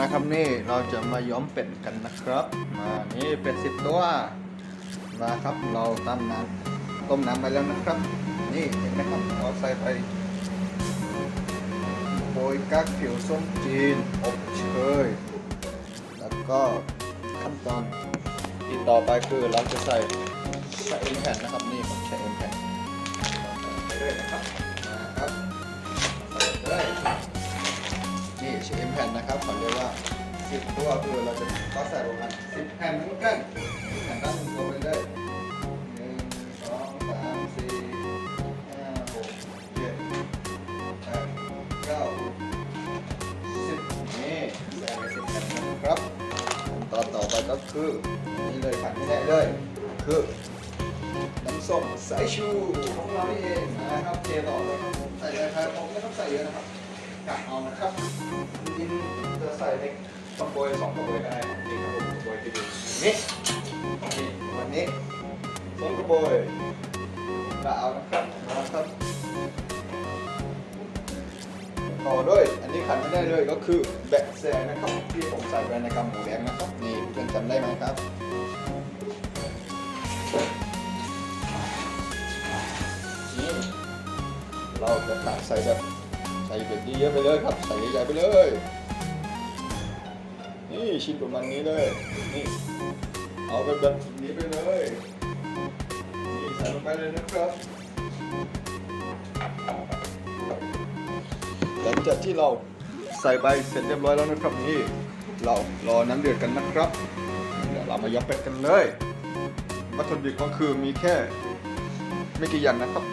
นะครับนี่เราจะมาย้อมเป็ดกันนะครับมานี่เป็ดสิบตัวนะครับเราตั้มน้ำต้มน้ำไปแล้วนะครับ นี่เห็นไหมครับเราใส่ไปโปรยกักผิวส้มจีนอบเชยแล้วก็ขั้นตอนที่ต่อไปคือเราจะใส่ใส่แผ่นนะครับ เขาเรียกว่าสิบตัวคือเราจะก็ใส่รวมกันสิบแผ่นเหมือนกันแผ่นตั้งตัวไปเลยหนึ่งสองสามสี่ห้าหกเจ็ดแปดเก้าสิบนี่ใส่ไปสิบแผ่นนะครับตอนต่อไปก็คือนี่เลยขาดไม่ได้เลย คือน้ำส้มสายชูของเราเองนะครับเทต่อเลยครับใส่เลยครับผมไม่ต้องใส่เยอะนะครับ กะเอานะครับจริงๆจะใส่เล็กระโบยสองกระโบยก็ได้ครับจริงกระโบยกระโบยที่ดูนี่นี่วันนี้สองกระโบยกะเอานะครับนะครับต่อด้วยอันนี้ขันไม่ได้เลยก็คือแบะแซนะครับที่ผมใส่ไปในกำหมูแดงนะครับนี่เพื่อนจำได้ไหมครับนี่เราจะตักใส่แบบ ส่แบบเยอะไปเลยครับ ใส่ใหญ่ไปเลย นี่ชิ้นประมาณนี้เลย นี่ เอาแบบแบบนี้ไปเลย นี่ใส่ลงไปเลยนะครับ หลังจากที่เราใส่ไปเสร็จเรียบร้อยแล้วนะครับนี่ เรารอน้ำเดือดกันนะครับ เดี๋ยวเรามายำเป็ดกันเลย วัตถุดิบก็คือมีแค่ไม่กี่อย่างนะครับ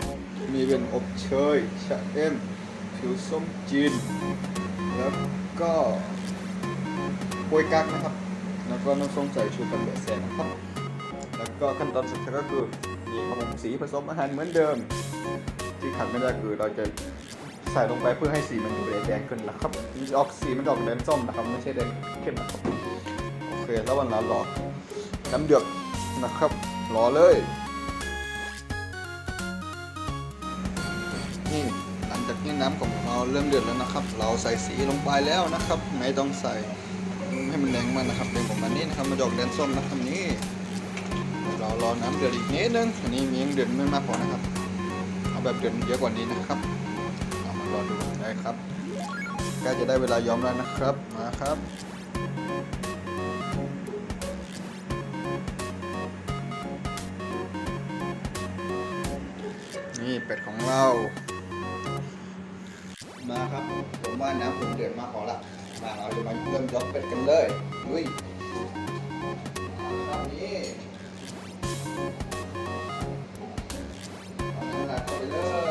มีเป็นอบเชยชะเอ็ม ผิวส้มจีน แล้วก็โปยกักนะครับ แล้วก็น้ำส้มสายชูกันเบสเซนนะครับ แล้วก็ขั้นตอนสุดท้ายก็คือมีขนมสีผสมอาหารเหมือนเดิม ที่ขาดไม่ได้คือเราจะใส่ลงไปเพื่อให้สีมันดูแดงขึ้นนะครับออกสีมันออกแดงส้มนะครับไม่ใช่แดงเข้มนะครับโอเคแล้ววันเรารอน้ำเดือดนะครับรอเลย หลังจากที่น้ำของเราเริ่มเดือดแล้วนะครับ เราใส่สีลงไปแล้วนะครับ ไม่ต้องใส่ให้มันแดงมากนะครับแดงประมาณนี้นะครับมาดอกแดงส้มนะครับนี่เรารอน้ำเดือดอีกนิดนึงอันนี้มียังเดือดไม่มากพอนะครับเอาแบบเดือดเยอะกว่านี้นะครับเอามารอดูนได้ครับใกล้จะได้เวลาย้อมแล้วนะครับมาครับนี่เป็ดของเรา มาครับผมว่าน้ำผมเดือดมากพอละมาเราจะมาเริ่มยกเป็ดกันเลยดุยมาครับนี้เอาน้ำหนักเข้าไปเลย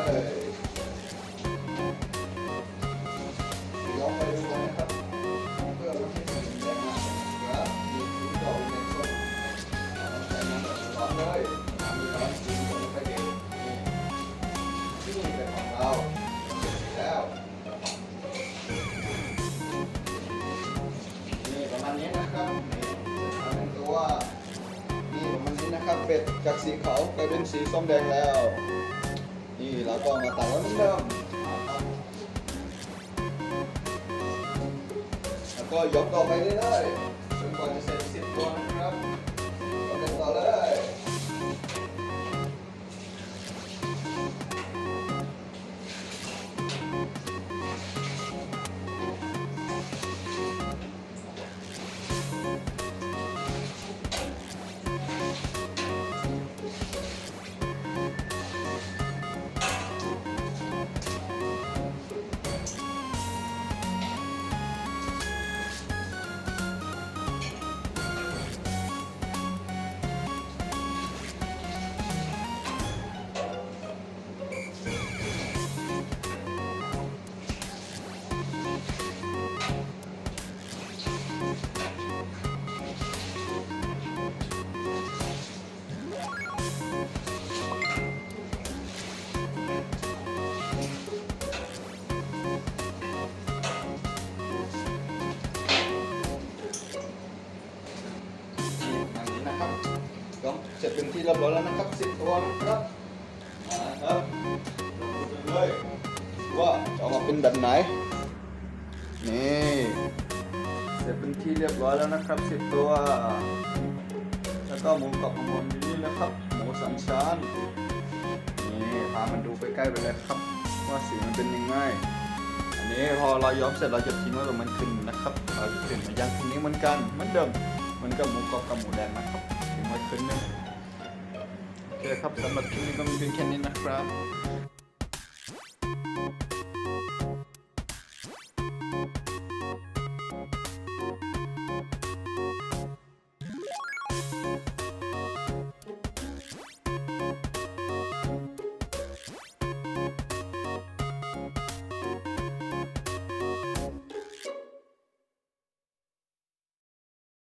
ำเป็นตัวนี่ประมาณนี้นะครับเป็ดจากสีขาวกลายเป็นสีส้มแดงแล้ว นี่เราก็มาตัดแล้วนเดิมนะครับแล้วก็ยกต่อไปเรื่อยๆจนกว่าจะเสร็จสิบตัวนะครับก็เดินต่อเลย เรียบร้อยแล้วนะครับสิบตัวนะครับมาครับลงมือกันเลยว่าจะออกมาเป็นแบบไหนนี่เสร็จเป็นที่เรียบร้อยแล้วนะครับสิบตัว แล้วก็หมูกรอบของผมอยู่นี่นะครับหมูสามชั้นนี่พามันดูไปใกล้ไปเลยครับ ว่าสีมันเป็นยังไงอันนี้พอเราย้อมเสร็จเราจะทิ้งไว้กับมันขึ้นนะครับเราจะขึ้นมาย่างตรงนี้เหมือนกันเหมือนเดิมมือนกับหมูกรอบกับหมูแดงนะครับทิ้งไว้คืนนึง โอเคครับสำหรับคลิปนี้ก็มีเพียงแค่นี้นะครับ